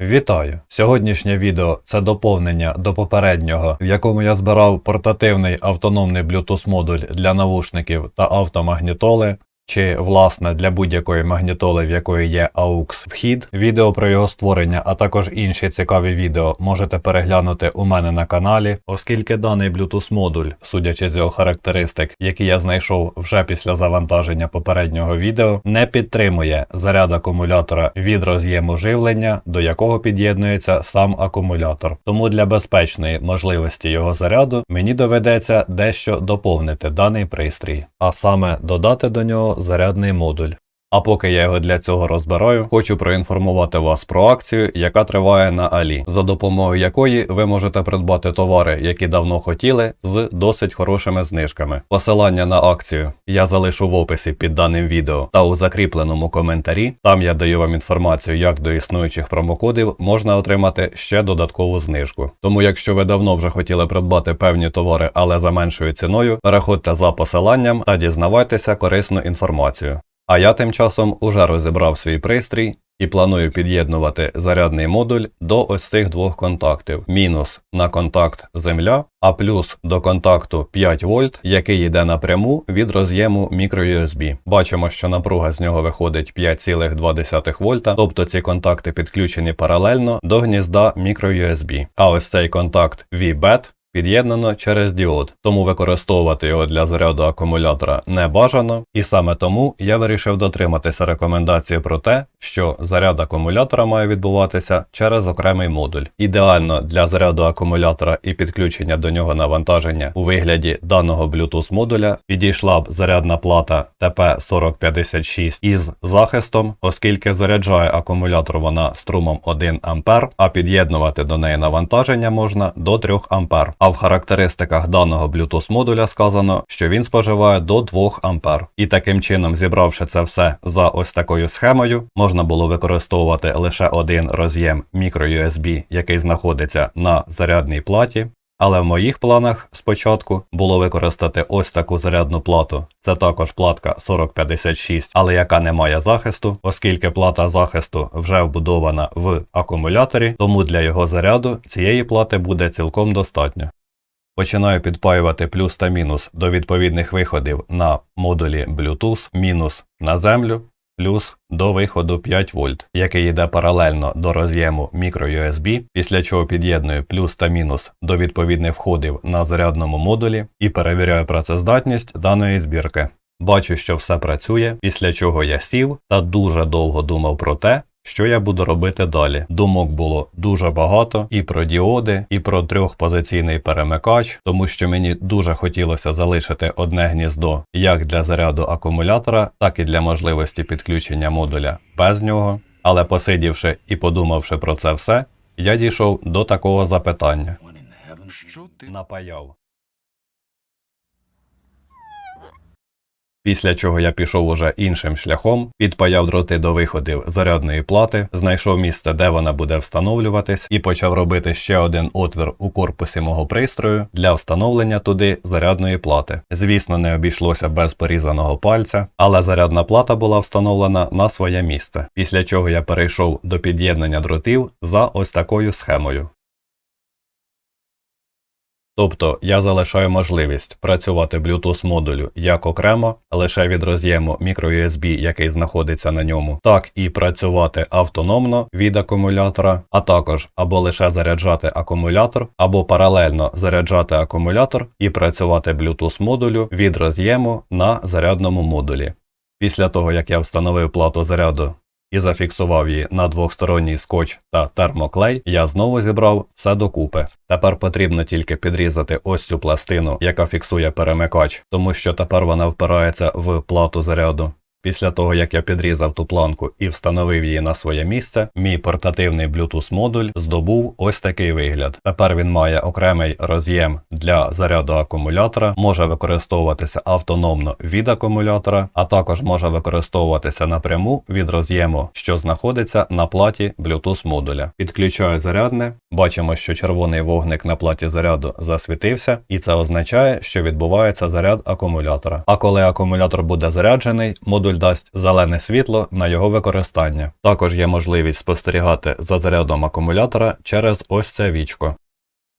Вітаю! Сьогоднішнє відео це доповнення до попереднього, в якому я збирав портативний автономний Bluetooth модуль для навушників та автомагнітоли, чи власне для будь-якої магнітоли, в якої є AUX вхід. Відео про його створення, а також інші цікаві відео можете переглянути у мене на каналі, оскільки даний Bluetooth модуль, судячи з його характеристик, які я знайшов вже після завантаження попереднього відео, не підтримує заряд акумулятора від роз'єму живлення, до якого під'єднується сам акумулятор. Тому для безпечної можливості його заряду мені доведеться дещо доповнити даний пристрій, а саме додати до нього зарядний модуль. А поки я його для цього розбираю, хочу проінформувати вас про акцію, яка триває на Алі, за допомогою якої ви можете придбати товари, які давно хотіли, з досить хорошими знижками. Посилання на акцію я залишу в описі під даним відео та у закріпленому коментарі. Там я даю вам інформацію, як до існуючих промокодів можна отримати ще додаткову знижку. Тому, якщо ви давно вже хотіли придбати певні товари, але за меншою ціною, переходьте за посиланням та дізнавайтеся корисну інформацію. А я тим часом уже розібрав свій пристрій і планую під'єднувати зарядний модуль до ось цих двох контактів: мінус на контакт земля, а плюс до контакту 5 вольт, який йде напряму від роз'єму microUSB. Бачимо, що напруга з нього виходить 5,2 вольта, тобто ці контакти підключені паралельно до гнізда microUSB. А ось цей контакт VBAT під'єднано через діод, тому використовувати його для заряду акумулятора не бажано, і саме тому я вирішив дотриматися рекомендації про те, що заряд акумулятора має відбуватися через окремий модуль. Ідеально для заряду акумулятора і підключення до нього навантаження у вигляді даного Bluetooth модуля підійшла б зарядна плата TP4056 із захистом, оскільки заряджає акумулятор вона струмом 1 А, а під'єднувати до неї навантаження можна до 3 А. А в характеристиках даного Bluetooth модуля сказано, що він споживає до 2 А. І таким чином, зібравши це все за ось такою схемою, можна було використовувати лише один роз'єм microUSB, який знаходиться на зарядній платі. Але в моїх планах спочатку було використати ось таку зарядну плату. Це також платка 4056, але яка не має захисту, оскільки плата захисту вже вбудована в акумуляторі, тому для його заряду цієї плати буде цілком достатньо. Починаю підпаювати плюс та мінус до відповідних виходів на модулі Bluetooth, мінус на землю, плюс до виходу 5 вольт, який йде паралельно до роз'єму microUSB, після чого під'єдную плюс та мінус до відповідних входів на зарядному модулі і перевіряю працездатність даної збірки. Бачу, що все працює, після чого я сів та дуже довго думав про те, що я буду робити далі? Думок було дуже багато і про діоди, і про трьохпозиційний перемикач, тому що мені дуже хотілося залишити одне гніздо як для заряду акумулятора, так і для можливості підключення модуля без нього. Але посидівши і подумавши про це все, я дійшов до такого запитання. Що ти Напаяв. Після чого я пішов уже іншим шляхом, підпаяв дроти до виходів зарядної плати, знайшов місце, де вона буде встановлюватись, і почав робити ще один отвір у корпусі мого пристрою для встановлення туди зарядної плати. Звісно, не обійшлося без порізаного пальця, але зарядна плата була встановлена на своє місце. Після чого я перейшов до під'єднання дротів за ось такою схемою. Тобто я залишаю можливість працювати Bluetooth модулю як окремо, лише від роз'єму microUSB, який знаходиться на ньому, так і працювати автономно від акумулятора, а також або лише заряджати акумулятор, або паралельно заряджати акумулятор і працювати Bluetooth модулю від роз'єму на зарядному модулі. Після того, як я встановив плату заряду і зафіксував її на двохсторонній скотч та термоклей, я знову зібрав все докупи. Тепер потрібно тільки підрізати ось цю пластину, яка фіксує перемикач, тому що тепер вона впирається в плату заряду. Після того, як я підрізав ту планку і встановив її на своє місце, мій портативний Bluetooth модуль здобув ось такий вигляд. Тепер він має окремий роз'єм для заряду акумулятора, може використовуватися автономно від акумулятора, а також може використовуватися напряму від роз'єму, що знаходиться на платі Bluetooth модуля. Підключаю зарядне, бачимо, що червоний вогник на платі заряду засвітився, і це означає, що відбувається заряд акумулятора. А коли акумулятор буде заряджений, модуль дасть зелене світло на його використання. Також є можливість спостерігати за зарядом акумулятора через ось це вічко.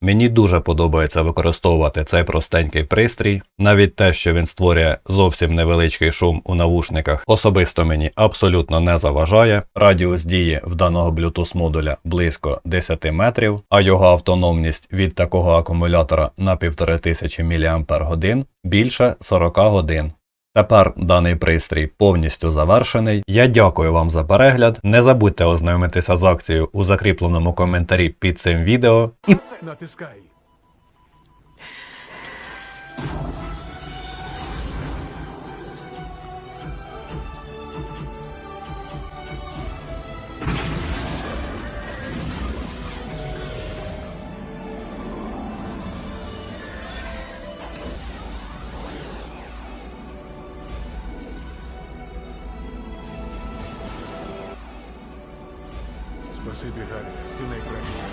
Мені дуже подобається використовувати цей простенький пристрій, навіть те, що він створює зовсім невеличкий шум у навушниках, особисто мені абсолютно не заважає. Радіус дії в даного Bluetooth модуля близько 10 метрів, а його автономність від такого акумулятора на 1500 мАч більше 40 годин. Тепер даний пристрій повністю завершений. Я дякую вам за перегляд. Не забудьте ознайомитися з акцією у закріпленому коментарі під цим відео. і Натискай. Спасибі, Гаррі. Ти найкращий.